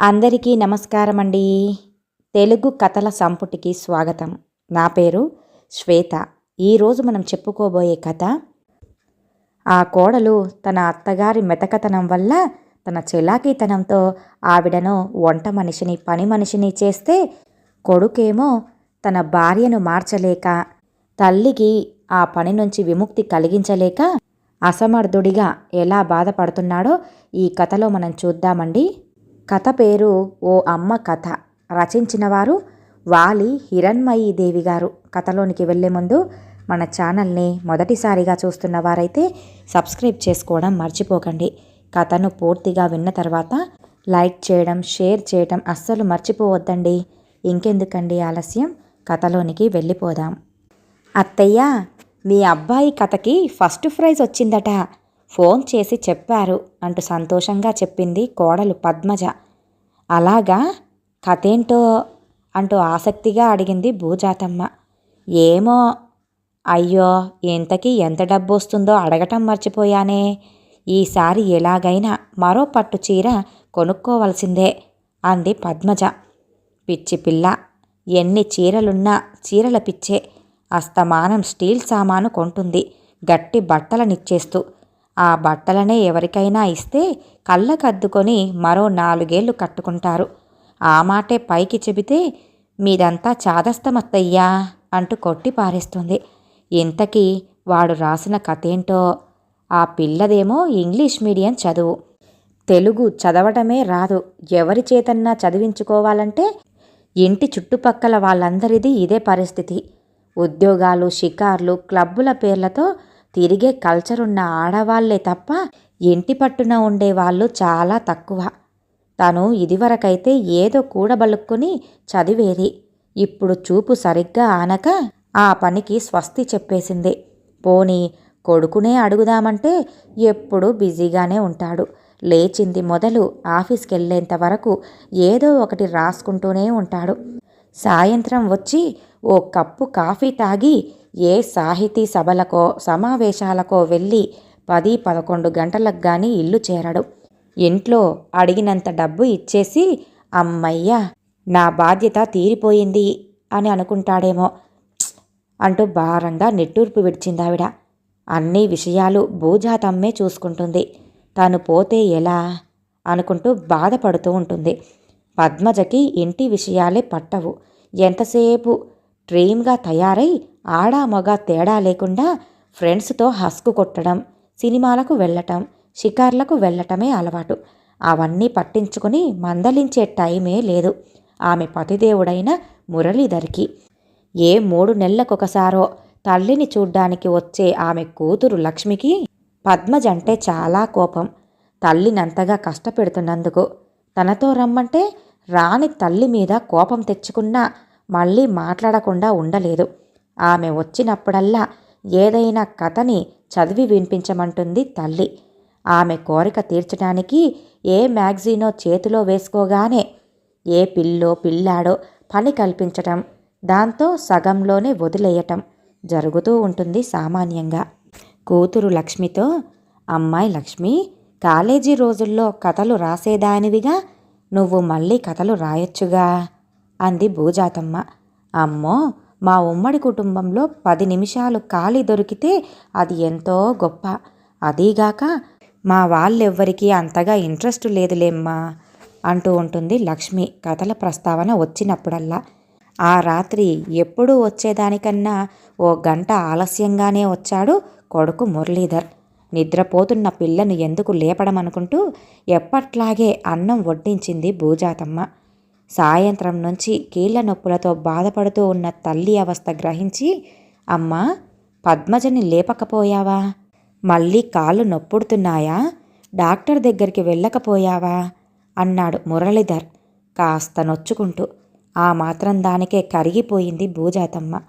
అందరికీ నమస్కారం అండి తెలుగు కథల సంపుటికి స్వాగతం. నా పేరు శ్వేత. ఈరోజు మనం చెప్పుకోబోయే కథ ఆ కోడలు తన అత్తగారి మెతకతనం వల్ల తన చెలాకీతనంతో ఆవిడను వంట మనిషిని పని మనిషిని చేస్తే కొడుకేమో తన భార్యను మార్చలేక తల్లికి ఆ పని నుంచి విముక్తి కలిగించలేక అసమర్థుడిగా ఎలా బాధపడుతున్నాడో ఈ కథలో మనం చూద్దామండి. కథ పేరు ఓ అమ్మ కథ. రచించిన వారు వాలి హిరణ్మయీ దేవి గారు కథలోనికి వెళ్ళే ముందు మన ఛానల్ని మొదటిసారిగా చూస్తున్న వారైతే సబ్స్క్రైబ్ చేసుకోవడం మర్చిపోకండి. కథను పూర్తిగా విన్న తర్వాత లైక్ చేయడం షేర్ చేయడం అస్సలు మర్చిపోవద్దండి. ఇంకెందుకండి ఆలస్యం? కథలోనికి వెళ్ళిపోదాం. అత్తయ్య మీ అబ్బాయి కథకి ఫస్ట్ ప్రైజ్ వచ్చిందట. ఫోన్ చేసి చెప్పారు అంటూ సంతోషంగా చెప్పింది కోడలు పద్మజ. అలాగా? కథేంటో? అంటూ ఆసక్తిగా అడిగింది భూజాతమ్మ. ఏమో? అయ్యో ఇంతకీ ఎంత డబ్బు వస్తుందో అడగటం మర్చిపోయానే. ఈసారి ఎలాగైనా మరో పట్టు చీర కొనుక్కోవలసిందే అంది పద్మజ. పిచ్చి పిల్ల ఎన్ని చీరలున్నా చీరల పిచ్చే. అస్తమానం స్టీల్ సామాను కొంటుంది గట్టి బట్టలనిచ్చేస్తూ ఆ బట్టలనే ఎవరికైనా ఇస్తే కళ్ళకద్దుకొని మరో నాలుగేళ్ళు కట్టుకుంటారు. ఆ మాటే పైకి చెబితే మీదంతా చాదస్తమత్తయ్యా అంటూ కొట్టి పారేస్తుంది. ఇంతకీ వాడు రాసిన కథేంటో? ఆ పిల్లదేమో ఇంగ్లీష్ మీడియం చదువు. తెలుగు చదవటమే రాదు. ఎవరి చేతన్నా చదివించుకోవాలంటే ఇంటి చుట్టుపక్కల వాళ్ళందరిది ఇదే పరిస్థితి. ఉద్యోగాలు షికార్లు క్లబ్బుల పేర్లతో తిరిగే కల్చర్ ఉన్న ఆడవాళ్ళే తప్ప ఇంటి పట్టున ఉండేవాళ్ళు చాలా తక్కువ. తను ఇదివరకైతే ఏదో కూడబలుక్కుని చదివేది. ఇప్పుడు చూపు సరిగ్గా ఆనక ఆ పనికి స్వస్తి చెప్పేసింది. పోనీ కొడుకునే అడుగుదామంటే ఎప్పుడూ బిజీగానే ఉంటాడు. లేచింది మొదలు ఆఫీస్కి వెళ్ళేంత వరకు ఏదో ఒకటి రాసుకుంటూనే ఉంటాడు. సాయంత్రం వచ్చి ఓ కప్పు కాఫీ తాగి ఏ సాహితీ సభలకో సమావేశాలకో వెళ్ళి పది పదకొండు గంటలకు కానీ ఇల్లు చేరడు. ఇంట్లో అడిగినంత డబ్బు ఇచ్చేసి అమ్మయ్య నా బాధ్యత తీరిపోయింది అని అనుకుంటాడేమో. అంటూ భారంగా నిట్టూర్పు విడిచిందావిడ. అన్ని విషయాలు భూజాతమ్మే చూసుకుంటుంది. తాను పోతే ఎలా? అనుకుంటూ బాధపడుతూ ఉంటుంది. పద్మజకి ఇంటి విషయాలే పట్టవు. ఎంతసేపు డ్రీమ్గా తయారై ఆడా మగ తేడా లేకుండా ఫ్రెండ్స్తో హస్కు కొట్టడం సినిమాలకు వెళ్ళటం షికార్లకు వెళ్ళటమే అలవాటు. అవన్నీ పట్టించుకుని మందలించే టైమే లేదు. ఆమె పతిదేవుడైన మురళీధర్కి. ఏ మూడు నెలలకొకసారో తల్లిని చూడ్డానికి వచ్చే ఆమె కూతురు లక్ష్మికి పద్మజ అంటే చాలా కోపం. తల్లినంతగా కష్టపెడుతున్నందుకు. తనతో రమ్మంటే రాని తల్లి మీద కోపం తెచ్చుకున్నా మళ్ళీ మాట్లాడకుండా ఉండలేదు. ఆమె వచ్చినప్పుడల్లా ఏదైనా కథని చదివి వినిపించమంటుంది తల్లి. ఆమె కోరిక తీర్చడానికి ఏ మ్యాగజీనో చేతిలో వేసుకోగానే ఏ పిల్లో పిల్లాడో పని కల్పించటం దాంతో సగంలోనే వదిలేయటం జరుగుతూ ఉంటుంది సామాన్యంగా. కూతురు లక్ష్మితో అమ్మాయి లక్ష్మి కాలేజీ రోజుల్లో కథలు రాసేదానివిగా నువ్వు మళ్ళీ కథలు రాయొచ్చుగా అంది భూజాతమ్మ. అమ్మో మా ఉమ్మడి కుటుంబంలో పది నిమిషాలు ఖాళీ దొరికితే అది ఎంతో గొప్ప. అదీగాక మా వాళ్ళెవ్వరికీ అంతగా ఇంట్రెస్ట్ లేదులేమ్మా అంటూ ఉంటుంది లక్ష్మి కథల ప్రస్తావన వచ్చినప్పుడల్లా. ఆ రాత్రి ఎప్పుడూ వచ్చేదానికన్నా ఓ గంట ఆలస్యంగానే వచ్చాడు కొడుకు మురళీధర్. నిద్రపోతున్న పిల్లను ఎందుకు లేపడమనుకుంటూ ఎప్పట్లాగే అన్నం వడ్డించింది భూజాతమ్మ. సాయంత్రం నుంచి కీళ్ళ నొప్పులతో బాధపడుతూ ఉన్న తల్లి అవస్థ గ్రహించి అమ్మా పద్మజని లేపకపోయావా? మళ్ళీ కాళ్ళు నొప్పుడుతున్నాయా? డాక్టర్ దగ్గరికి వెళ్ళకపోయావా? అన్నాడు మురళీధర్ కాస్త నొచ్చుకుంటూ. ఆ మాత్రం దానికే కరిగిపోయింది భూజాతమ్మ.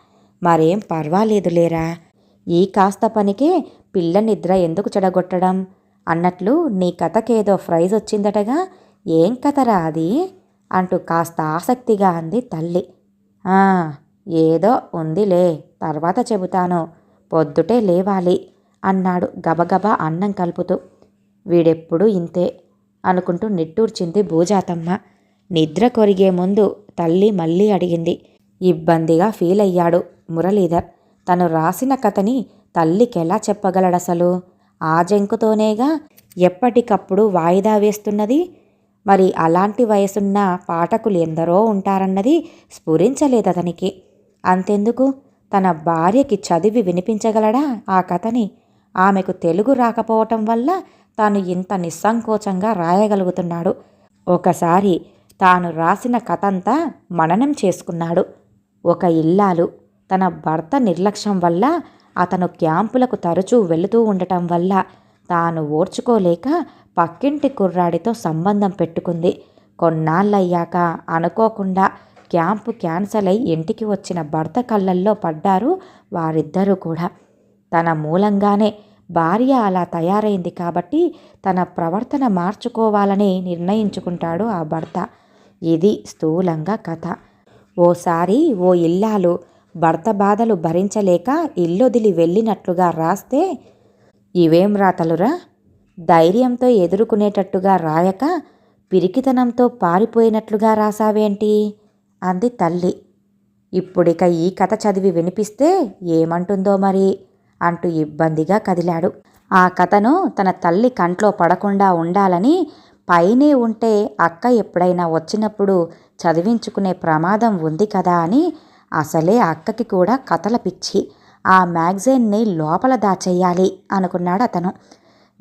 మరేం పర్వాలేదులేరా? ఈ కాస్త పనికే పిల్ల నిద్ర ఎందుకు చెడగొట్టడం? అన్నట్లు నీ కథకేదో ప్రైజ్ వచ్చిందటగా ఏం కథరా అది? అంటూ కాస్త ఆసక్తిగా అంది తల్లి. ఏదో ఉందిలే తర్వాత చెబుతాను. పొద్దుటే లేవాలి అన్నాడు గబగబా అన్నం కలుపుతూ. వీడెప్పుడు ఇంతే అనుకుంటూ నిట్టూర్చింది భూజాతమ్మ. నిద్ర కొరిగే ముందు తల్లి మళ్ళీ అడిగింది. ఇబ్బందిగా ఫీల్ అయ్యాడు మురళీధర్. తను రాసిన కథని తల్లికెలా చెప్పగలడసలు? ఆ జంకుతోనేగా ఎప్పటికప్పుడు వాయిదా వేస్తున్నది? మరి అలాంటి వయసున్న పాఠకులు ఎందరో ఉంటారన్నది స్ఫురించలేదు అతనికి. అంతెందుకు? తన భార్యకి చదివి వినిపించగలడా ఆ కథని? ఆమెకు తెలుగు రాకపోవటం వల్ల తాను ఇంత నిస్సంకోచంగా రాయగలుగుతున్నాడు. ఒకసారి తాను రాసిన కథంతా మననం చేసుకున్నాడు. ఒక ఇల్లాలు తన భర్త నిర్లక్ష్యం వల్ల అతను క్యాంపులకు తరచూ వెళుతూ ఉండటం వల్ల తాను ఓర్చుకోలేక పక్కింటి కుర్రాడితో సంబంధం పెట్టుకుంది. కొన్నాళ్ళయ్యాక అనుకోకుండా క్యాంపు క్యాన్సల్ అయి ఇంటికి వచ్చిన భర్త కళ్ళల్లో పడ్డారు వారిద్దరూ కూడా. తన మూలంగానే భార్య అలా తయారైంది కాబట్టి తన ప్రవర్తన మార్చుకోవాలని నిర్ణయించుకుంటాడు ఆ భర్త. ఇది స్థూలంగా కథ. ఓసారి ఓ ఇల్లాలు భర్త బాధలు భరించలేక ఇల్లొదిలి వెళ్ళినట్లుగా రాస్తే ఇవేం రాతలురా? ధైర్యంతో ఎదుర్కొనేటట్టుగా రాయక పిరికితనంతో పారిపోయినట్లుగా రాసావేంటి? అంది తల్లి. ఇప్పుడిక ఈ కథ చదివి వినిపిస్తే ఏమంటుందో మరి? అంటూ ఇబ్బందిగా కదిలాడు. ఆ కథను తన తల్లి కంట్లో పడకుండా ఉండాలని పైనే ఉంటే అక్క ఎప్పుడైనా వచ్చినప్పుడు చదివించుకునే ప్రమాదం ఉంది కదా అని అసలే అక్కకి కూడా కథల పిచ్చి. ఆ మ్యాగజైన్ని లోపల దాచేయాలి అనుకున్నాడు అతను.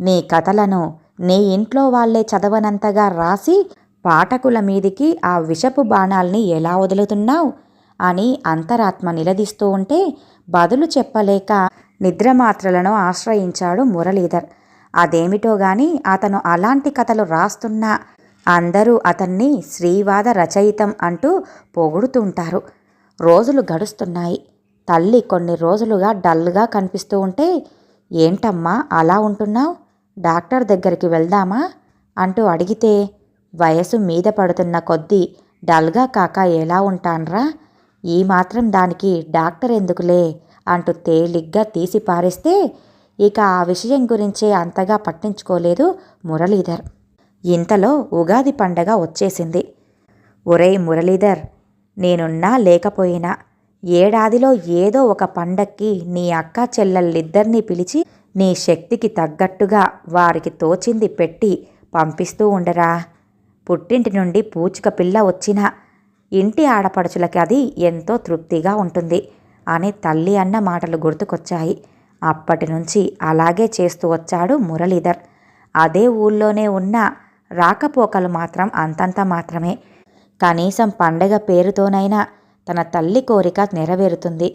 నీ కథలను నీ ఇంట్లో వాళ్ళే చదవనంతగా రాసి పాఠకుల మీదికి ఆ విషపు బాణాల్ని ఎలా వదులుతున్నావు? అని అంతరాత్మ నిలదీస్తూ ఉంటే బదులు చెప్పలేక నిద్రమాత్రలను ఆశ్రయించాడు మురళీధర్. అదేమిటో గాని అతను అలాంటి కథలు రాస్తున్నా అందరూ అతన్ని శ్రీవాద రచయితం అంటూ పొగుడుతుంటారు రోజులు గడుస్తున్నాయి. తల్లి కొన్ని రోజులుగా డల్గా కనిపిస్తూ ఉంటే ఏంటమ్మా అలా ఉంటున్నావు? డాక్టర్ దగ్గరికి వెళ్దామా? అంటూ అడిగితే వయసు మీద పడుతున్న కొద్దీ డల్గా కాక ఎలా ఉంటాన్రా? ఈ మాత్రం దానికి డాక్టర్ ఎందుకులే? అంటూ తేలిగ్గా తీసి పారేస్తే ఇక ఆ విషయం గురించే అంతగా పట్టించుకోలేదు మురళీధర్. ఇంతలో ఉగాది పండగ వచ్చేసింది. ఒరేయ్ మురళీధర్ నేనున్నా లేకపోయినా ఏడాదిలో ఏదో ఒక పండక్కి నీ అక్క చెల్లెళ్ళిద్దరినీ పిలిచి నీ శక్తికి తగ్గట్టుగా వారికి తోచింది పెట్టి పంపిస్తూ ఉండరా. పుట్టింటి నుండి పూచిక పిల్ల వచ్చినా ఇంటి ఆడపడుచులకి అది ఎంతో తృప్తిగా ఉంటుంది అని తల్లి అన్న మాటలు గుర్తుకొచ్చాయి. అప్పటి నుంచి అలాగే చేస్తూ వచ్చాడు మురళీధర్. అదే ఊళ్ళోనే ఉన్న రాకపోకలు మాత్రం అంతంత మాత్రమే. కనీసం పండగ పేరుతోనైనా తన తల్లి కోరిక నెరవేరుతుంది.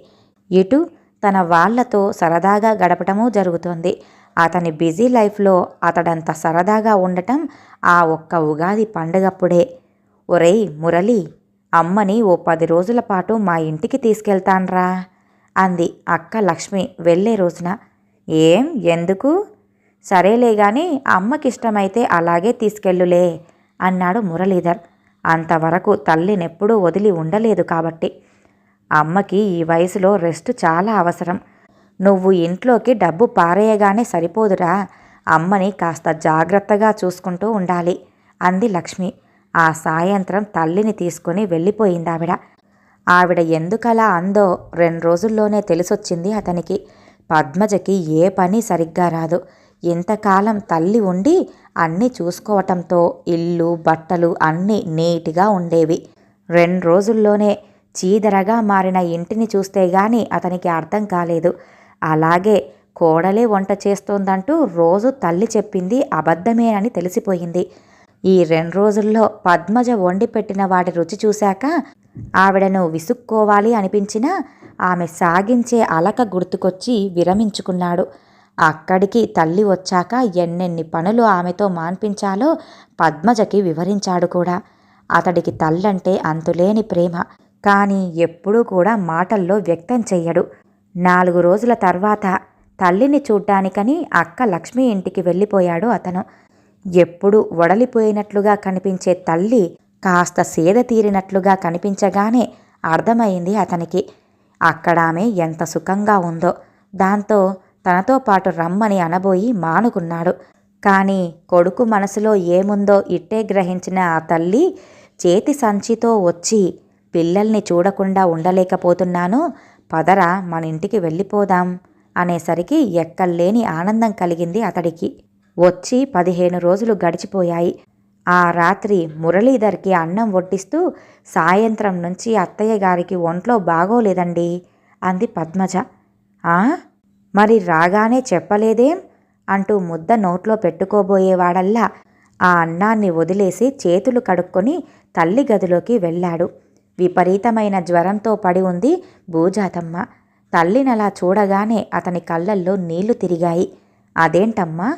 ఇటు తన వాళ్ళతో సరదాగా గడపటమూ జరుగుతుంది. అతని బిజీ లైఫ్లో అతడంత సరదాగా ఉండటం ఆ ఒక్క ఉగాది పండగప్పుడే. ఒరేయ్ మురళి అమ్మని ఓ పది రోజుల పాటు మా ఇంటికి తీసుకెళ్తాన్రా అంది అక్క లక్ష్మి వెళ్ళే రోజున. ఏం? ఎందుకు? సరేలే గాని అమ్మకిష్టమైతే అలాగే తీసుకెళ్ళులే అన్నాడు మురళీధర్. అంతవరకు తల్లినెప్పుడూ వదిలి ఉండలేదు కాబట్టి. అమ్మకి ఈ వయసులో రెస్ట్ చాలా అవసరం. నువ్వు ఇంట్లోకి డబ్బు పారేయగానే సరిపోదురా. అమ్మని కాస్త జాగ్రత్తగా చూసుకుంటూ ఉండాలి అంది లక్ష్మి. ఆ సాయంత్రం తల్లిని తీసుకుని వెళ్ళిపోయింది ఆవిడ ఆవిడ ఎందుకలా అందో రెండు రోజుల్లోనే తెలిసొచ్చింది అతనికి. పద్మజకి ఏ పని సరిగ్గా రాదు. ఇంతకాలం తల్లి ఉండి అన్నీ చూసుకోవటంతో ఇల్లు బట్టలు అన్నీ నీట్గా ఉండేవి. రెండు రోజుల్లోనే చీదరగా మారిన ఇంటిని చూస్తే గాని అతనికి అర్థం కాలేదు. అలాగే కోడలే వంట చేస్తోందంటూ రోజు తల్లి చెప్పింది అబద్ధమేనని తెలిసిపోయింది. ఈ రెండు రోజుల్లో పద్మజ వండి పెట్టిన వాటి రుచి చూశాక ఆవిడను విసుక్కోవాలి అనిపించినా ఆమె సాగించే అలక గుర్తుకొచ్చి విరమించుకున్నాడు. అక్కడికి తల్లి వచ్చాక ఎన్నెన్ని పనులు ఆమెతో మాన్పించాలో పద్మజకి వివరించాడు కూడా. అతడికి తల్లంటే అంతులేని ప్రేమ కానీ ఎప్పుడూ కూడా మాటల్లో వ్యక్తం చెయ్యడు. నాలుగు రోజుల తర్వాత తల్లిని చూడ్డానికని అక్క లక్ష్మి ఇంటికి వెళ్ళిపోయాడు అతను. ఎప్పుడు వడలిపోయినట్లుగా కనిపించే తల్లి కాస్త సేద తీరినట్లుగా కనిపించగానే అర్థమైంది అతనికి. అక్కడామె ఎంత సుఖంగా ఉందో. దాంతో తనతో పాటు రమ్మని అనబోయి మానుకున్నాడు. కానీ కొడుకు మనసులో ఏముందో ఇట్టే గ్రహించిన ఆ తల్లి చేతి సంచితో వచ్చి పిల్లల్ని చూడకుండా ఉండలేకపోతున్నాను పదరా మన ఇంటికి వెళ్ళిపోదాం అనేసరికి ఎక్కల్లేని ఆనందం కలిగింది అతడికి. వచ్చి పదిహేను రోజులు గడిచిపోయాయి. ఆ రాత్రి మురళీధర్కి అన్నం వడ్డిస్తూ సాయంత్రం నుంచి అత్తయ్య గారికి ఒంట్లో బాగోలేదండి అంది పద్మజ. ఆ? మరి రాగానే చెప్పలేదేం? అంటూ ముద్ద నోట్లో పెట్టుకోబోయేవాడల్లా ఆ అన్నాన్ని వదిలేసి చేతులు కడుక్కొని తల్లి గదిలోకి వెళ్ళాడు. విపరీతమైన జ్వరంతో పడి ఉంది భూజాతమ్మ. తల్లినలా చూడగానే అతని కళ్ళల్లో నీళ్ళు తిరిగాయి. అదేంటమ్మా?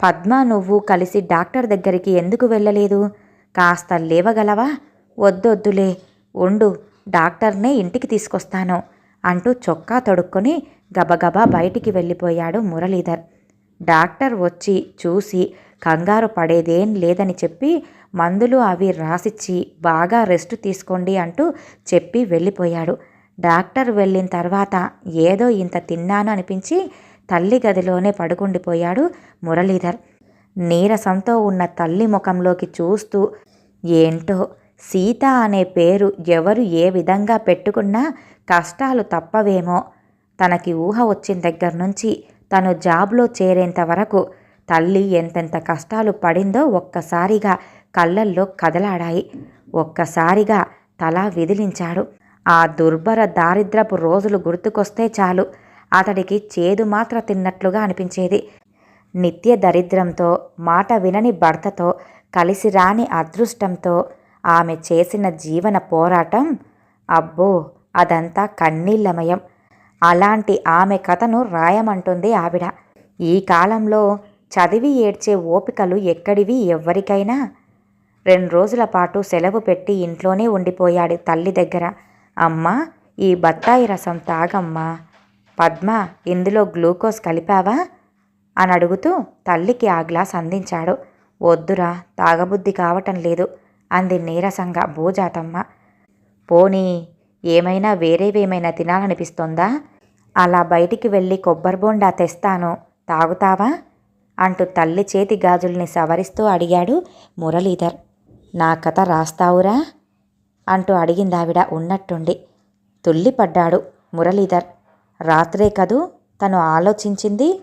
పద్మ నువ్వు కలిసి డాక్టర్ దగ్గరికి ఎందుకు వెళ్ళలేదు? కాస్త లేవగలవా? వద్దొద్దులే. ఉండు డాక్టర్నే ఇంటికి తీసుకొస్తాను అంటూ చొక్కా తొడుక్కొని గబగబా బయటికి వెళ్ళిపోయాడు మురళీధర్. డాక్టర్ వచ్చి చూసి కంగారు పడేదేం లేదని చెప్పి మందులు అవి రాసిచ్చి బాగా రెస్ట్ తీసుకోండి అంటూ చెప్పి వెళ్ళిపోయాడు. డాక్టర్ వెళ్ళిన తర్వాత ఏదో ఇంత తిన్నాను అనిపించి తల్లి గదిలోనే పడుకుండిపోయాడు మురళీధర్. నీరసంతో ఉన్న తల్లి ముఖంలోకి చూస్తూ ఏంటో సీత అనే పేరు ఎవరు ఏ విధంగా పెట్టుకున్నా కష్టాలు తప్పవేమో తనకి ఊహ వచ్చిన దగ్గర నుంచి తను జాబ్లో చేరేంత వరకు తల్లి ఎంతెంత కష్టాలు పడిందో ఒక్కసారిగా కళ్ళల్లో కదలాడాయి. ఒక్కసారిగా తల విదిలించాడు. ఆ దుర్భర దారిద్రపు రోజులు గుర్తుకొస్తే చాలు. అతడికి చేదు మాత్ర తిన్నట్లుగా అనిపించేది. నిత్య దరిద్రంతో మాట వినని భర్తతో కలిసి రాని అదృష్టంతో ఆమె చేసిన జీవన పోరాటం అబ్బో అదంతా కన్నీళ్ళమయం అలాంటి ఆమె కథను రాయమంటుంది ఆవిడ. ఈ కాలంలో చదివి ఏడ్చే ఓపికలు ఎక్కడివి ఎవ్వరికైనా? రెండు రోజుల పాటు సెలవు పెట్టి ఇంట్లోనే ఉండిపోయాడు తల్లి దగ్గర. అమ్మా ఈ బత్తాయి రసం తాగమ్మా. పద్మ ఇందులో గ్లూకోజ్ కలిపావా? అని అడుగుతూ తల్లికి ఆ గ్లాస్ అందించాడు. వద్దురా తాగబుద్ధి కావటం లేదు అంది నీరసంగా భూజాతమ్మ. పోనీ ఏమైనా వేరేవేమైనా తినాలనిపిస్తోందా? అలా బయటికి వెళ్ళి కొబ్బరి బోండా తెస్తాను. తాగుతావా? అంటూ తల్లి చేతి గాజుల్ని సవరిస్తూ అడిగాడు మురళీధర్. నా కథ రాస్తావురా? అంటూ అడిగిందావిడ ఉన్నట్టుండి. తుల్లిపడ్డాడు మురళీధర్. రాత్రే కదూ? తను ఆలోచించింది.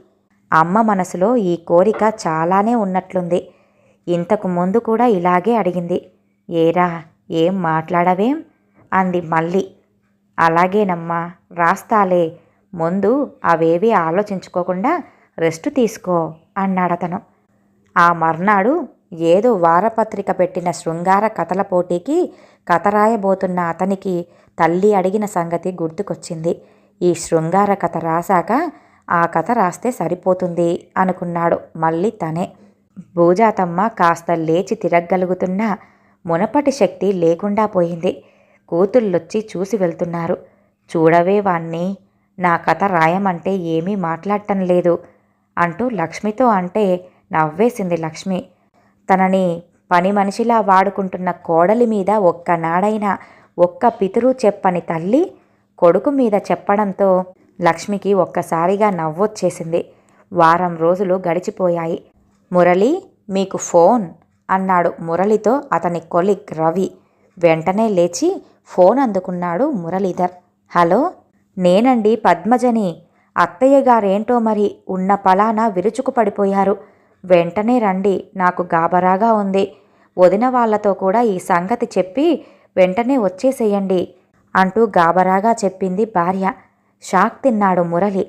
అమ్మ మనసులో ఈ కోరిక చాలానే ఉన్నట్లుంది. ఇంతకు ముందు కూడా ఇలాగే అడిగింది. ఏరా ఏం మాట్లాడవేం? అంది మళ్ళీ అలాగేనమ్మా రాస్తాలే. ముందు అవేవి ఆలోచించుకోకుండా రెస్ట్ తీసుకో అన్నాడతను. ఆ మర్నాడు ఏదో వారపత్రిక పెట్టిన శృంగార కథల పోటీకి కథ రాయబోతున్న అతనికి తల్లి అడిగిన సంగతి గుర్తుకొచ్చింది. ఈ శృంగార కథ రాశాక ఆ కథ రాస్తే సరిపోతుంది అనుకున్నాడు మళ్ళీ తనే. భూజాతమ్మ కాస్త లేచి తిరగగలుగుతున్నా మునపటి శక్తి లేకుండా పోయింది. కూతుళ్ళొచ్చి చూసి వెళ్తున్నారు. చూడవే వాణ్ణి నా కథ రాయమంటే ఏమీ మాట్లాడటం లేదు అంటూ లక్ష్మితో అంటే నవ్వేసింది లక్ష్మి. తనని పని మనిషిలా వాడుకుంటున్న కోడలి మీద ఒక్కనాడైనా ఒక్క పితురు చెప్పని తల్లి కొడుకు మీద చెప్పడంతో లక్ష్మికి ఒక్కసారిగా నవ్వొచ్చేసింది. వారం రోజులు గడిచిపోయాయి. మురళి మీకు ఫోన్ అన్నాడు మురళితో అతని కొలిక్ రవి. వెంటనే లేచి ఫోన్ అందుకున్నాడు మురళీధర్. హలో నేనండి పద్మజని. అత్తయ్య గారేంటో మరి ఉన్న పలాన విరుచుకు పడిపోయారు. వెంటనే రండి నాకు గాబరాగా ఉంది. వదిన వాళ్ళతో కూడా ఈ సంగతి చెప్పి వెంటనే వచ్చేసేయండి అంటూ గాబరాగా చెప్పింది భార్య. షాక్ తిన్నాడు మురళి.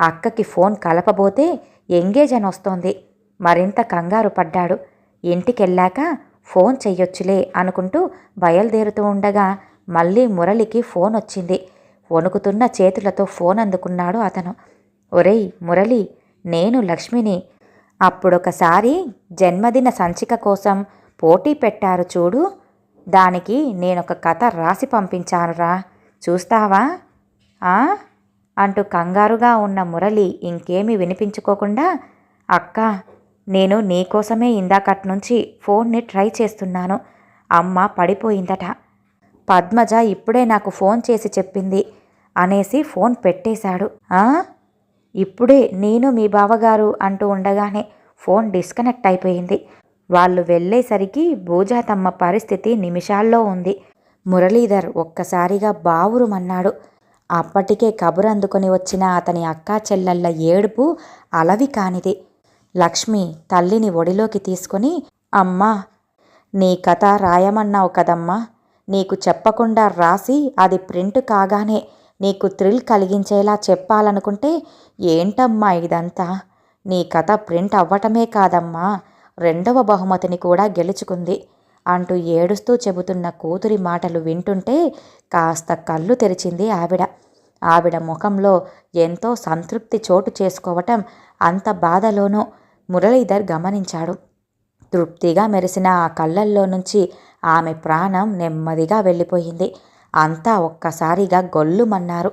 అక్కకి ఫోన్ కలపబోతే ఎంగేజ్ అని వస్తోంది. మరింత కంగారు పడ్డాడు. ఇంటికెళ్ళాక ఫోన్ చెయ్యొచ్చులే అనుకుంటూ బయలుదేరుతూ ఉండగా మళ్ళీ మురళికి ఫోన్ వచ్చింది. వణుకుతున్న చేతులతో ఫోన్ అందుకున్నాడు అతను. ఒరేయ్ మురళి నేను లక్ష్మిని. అప్పుడొకసారి జన్మదిన సంచిక కోసం పోటీ పెట్టారు చూడు. దానికి నేనొక కథ రాసి పంపించానురా. చూస్తావా? ఆ? అంటూ కంగారుగా ఉన్న మురళి ఇంకేమీ వినిపించుకోకుండా అక్క నేను నీకోసమే ఇందాకటి నుంచి ఫోన్ని ట్రై చేస్తున్నాను. అమ్మ పడిపోయిందట. పద్మజ ఇప్పుడే నాకు ఫోన్ చేసి చెప్పింది అనేసి ఫోన్ పెట్టేశాడు. ఇప్పుడే నేను మీ బావగారు అంటూ ఉండగానే ఫోన్ డిస్కనెక్ట్ అయిపోయింది. వాళ్ళు వెళ్ళేసరికి భూజాతమ్మ పరిస్థితి నిమిషాల్లో ఉంది. మురళీధర్ ఒక్కసారిగా బావురుమన్నాడు. అప్పటికే కబురు వచ్చిన అతని అక్కా చెల్లెళ్ళ ఏడుపు అలవి కానిది. లక్ష్మి తల్లిని ఒడిలోకి తీసుకొని అమ్మా నీ కథ రాయమన్నావు కదమ్మా నీకు చెప్పకుండా రాసి అది ప్రింట్ కాగానే నీకు థ్రిల్ కలిగించేలా చెప్పాలనుకుంటే ఏంటమ్మా ఇదంతా? నీ కథ ప్రింట్ అవ్వటమే కాదమ్మా. రెండవ బహుమతిని కూడా గెలుచుకుంది. అంటూ ఏడుస్తూ చెబుతున్న కూతురి మాటలు వింటుంటే కాస్త కళ్ళు తెరిచింది ఆవిడ. ఆవిడ ముఖంలో ఎంతో సంతృప్తి చోటు చేసుకోవటం అంత బాధలోనూ మురళీధర్ గమనించాడు. తృప్తిగా మెరిసిన ఆ కళ్ళల్లో నుంచి ఆమె ప్రాణం నెమ్మదిగా వెళ్ళిపోయింది. అంతా ఒక్కసారిగా గొల్లుమన్నారు.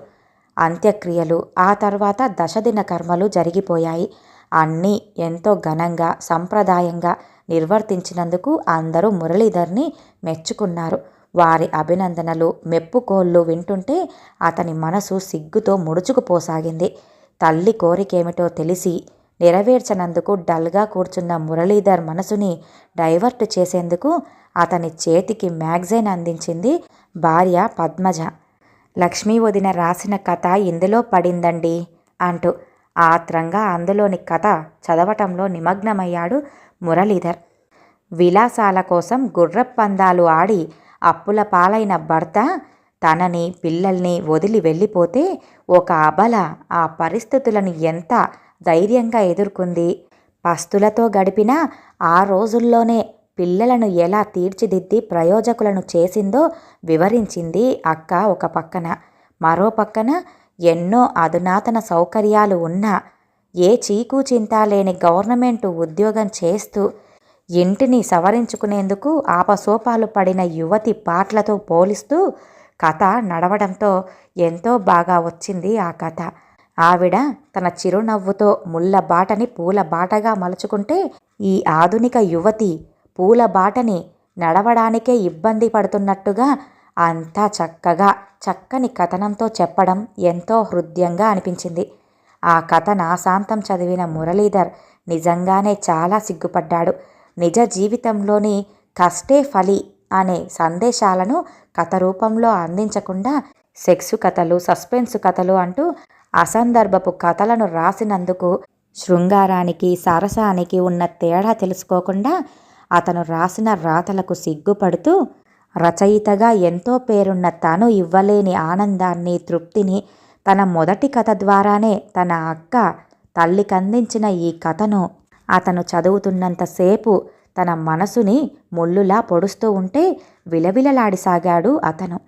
అంత్యక్రియలు ఆ తర్వాత దశదిన కర్మలు జరిగిపోయాయి. అన్నీ ఎంతో ఘనంగా సంప్రదాయంగా నిర్వర్తించినందుకు అందరూ మురళీధర్ని మెచ్చుకున్నారు. వారి అభినందనలు మెప్పుకోళ్ళు వింటుంటే అతని మనసు సిగ్గుతో ముడుచుకుపోసాగింది. తల్లి కోరికేమిటో తెలిసి నెరవేర్చనందుకు డల్గా కూర్చున్న మురళీధర్ మనసుని డైవర్ట్ చేసేందుకు అతని చేతికి మ్యాగజైన్ అందించింది భార్య పద్మజ. లక్ష్మీ వదిన రాసిన కథ ఇందులో పడిందండి అంటూ ఆత్రంగా అందులోని కథ చదవటంలో నిమగ్నమయ్యాడు మురళీధర్. విలాసాల కోసం గుర్రపందాలు ఆడి అప్పుల పాలైన భర్త తనని పిల్లల్ని వదిలి వెళ్ళిపోతే ఒక అబల ఆ పరిస్థితులను ఎంత ధైర్యంగా ఎదుర్కొంది. పస్తులతో గడిపిన ఆ రోజుల్లోనే పిల్లలను ఎలా తీర్చిదిద్ది ప్రయోజకులను చేసిందో వివరించింది అక్క ఒక పక్కన. మరో పక్కన ఎన్నో అధునాతన సౌకర్యాలు ఉన్నా ఏ చీకు చింత లేని గవర్నమెంట్ ఉద్యోగం చేస్తూ ఇంటిని సవరించుకునేందుకు ఆపసోపాలు పడిన యువతి పాటలతో పోలిస్తూ కథ నడవడంతో ఎంతో బాగా వచ్చింది ఆ కథ. ఆవిడ తన చిరునవ్వుతో ముళ్ళ బాటని పూల బాటగా మలుచుకుంటే ఈ ఆధునిక యువతి పూల బాటని నడవడానికే ఇబ్బంది పడుతున్నట్టుగా అంతా చక్కగా చక్కని కథనంతో చెప్పడం ఎంతో హృదయంగా అనిపించింది. ఆ కథ నాశాంతం చదివిన మురళీధర్ నిజంగానే చాలా సిగ్గుపడ్డాడు. నిజ జీవితంలోని కష్టే ఫలి అనే సందేశాలను కథ రూపంలో అందించకుండా సెక్సు కథలు సస్పెన్స్ కథలు అంటూ అసందర్భపు కథలను రాసినందుకు శృంగారానికి సరసానికి ఉన్న తేడా తెలుసుకోకుండా అతను రాసిన రాతలకు సిగ్గుపడుతూ రచయితగా ఎంతో పేరున్న తను ఇవ్వలేని ఆనందాన్ని తృప్తిని తన మొదటి కథ ద్వారానే తన అక్క తల్లికందించిన ఈ కథను అతను చదువుతున్నంతసేపు తన మనసుని ముళ్ళులా పొడుస్తూ ఉంటే విలవిలలాడిసాగాడు అతను.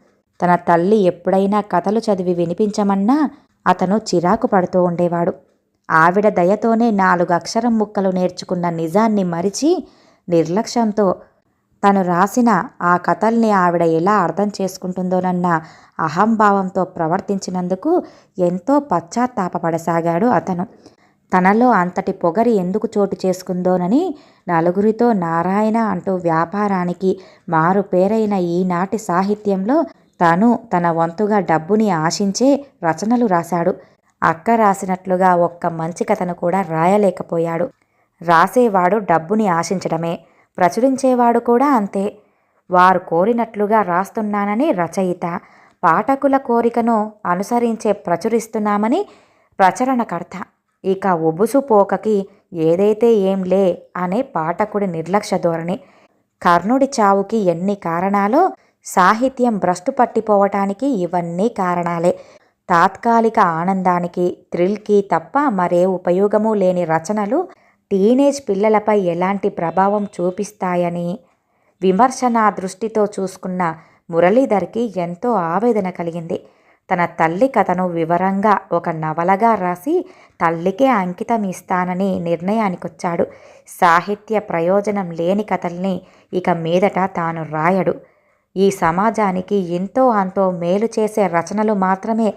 తన తల్లి ఎప్పుడైనా కథలు చదివి వినిపించమన్నా అతను చిరాకు పడుతూ ఉండేవాడు. ఆవిడ దయతోనే నాలుగు అక్షరం ముక్కలు నేర్చుకున్న నిజాన్ని మరిచి నిర్లక్ష్యంతో తను రాసిన ఆ కథల్ని ఆవిడ ఎలా అర్థం చేసుకుంటుందోనన్న అహంభావంతో ప్రవర్తించినందుకు ఎంతో పశ్చాత్తాపపడసాగాడు అతను. తనలో అంతటి పొగరి ఎందుకు చోటు చేసుకుందోనని నలుగురితో నారాయణ అంటూ వ్యాపారానికి మారు పేరైన ఈనాటి సాహిత్యంలో తాను తన వంతుగా డబ్బుని ఆశించే రచనలు రాశాడు. అక్క రాసినట్లుగా ఒక్క మంచి కథను కూడా రాయలేకపోయాడు. రాసేవాడు డబ్బుని ఆశించడమే ప్రచురించేవాడు కూడా అంతే. వారు కోరినట్లుగా రాస్తున్నానని రచయిత పాఠకుల కోరికను అనుసరించే ప్రచురిస్తున్నామని ప్రచరణకర్త. ఇక ఉబుసు పోకకి ఏదైతే ఏం లే అనే పాఠకుడి నిర్లక్ష్య ధోరణి. కర్ణుడి చావుకి ఎన్ని కారణాలో సాహిత్యం భ్రష్టు పట్టిపోవటానికి ఇవన్నీ కారణాలే. తాత్కాలిక ఆనందానికి థ్రిల్కి తప్ప మరే ఉపయోగము లేని రచనలు టీనేజ్ పిల్లలపై ఎలాంటి ప్రభావం చూపిస్తాయని విమర్శనా దృష్టితో చూసుకున్న మురళీధర్కి ఎంతో ఆవేదన కలిగింది. తన తల్లి కథను వివరంగా ఒక నవలగా రాసి తల్లికే అంకితం ఇస్తానని నిర్ణయానికొచ్చాడు. సాహిత్య ప్రయోజనం లేని కథల్ని ఇక మీదట తాను రాయడు. ఈ సమాజానికి ఎంతో అంతో మేలు చేసే రచనలు మాత్రమే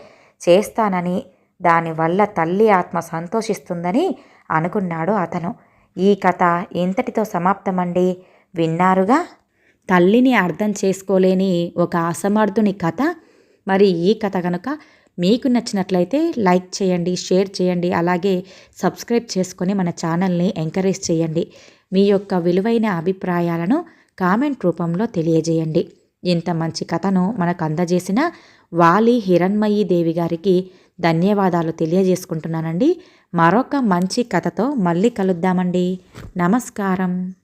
చేస్తానని దానివల్ల తల్లి ఆత్మ సంతోషిస్తుందని అనుకున్నాడు అతను. ఈ కథ ఇంతటితో సమాప్తమండి. విన్నారుగా? తల్లిని అర్థం చేసుకోలేని ఒక అసమర్థుని కథ. మరి ఈ కథ కనుక మీకు నచ్చినట్లయితే లైక్ చేయండి షేర్ చేయండి అలాగే సబ్స్క్రైబ్ చేసుకొని మన ఛానల్ని ఎంకరేజ్ చేయండి. మీ యొక్క విలువైన అభిప్రాయాలను కామెంట్ రూపంలో తెలియజేయండి. ఇంత మంచి కథను మనకు అందజేసిన వాలి హిరణ్మయీ దేవి గారికి ధన్యవాదాలు తెలియజేసుకుంటున్నానండి. మరొక మంచి కథతో మళ్ళీ కలుద్దామండి. నమస్కారం.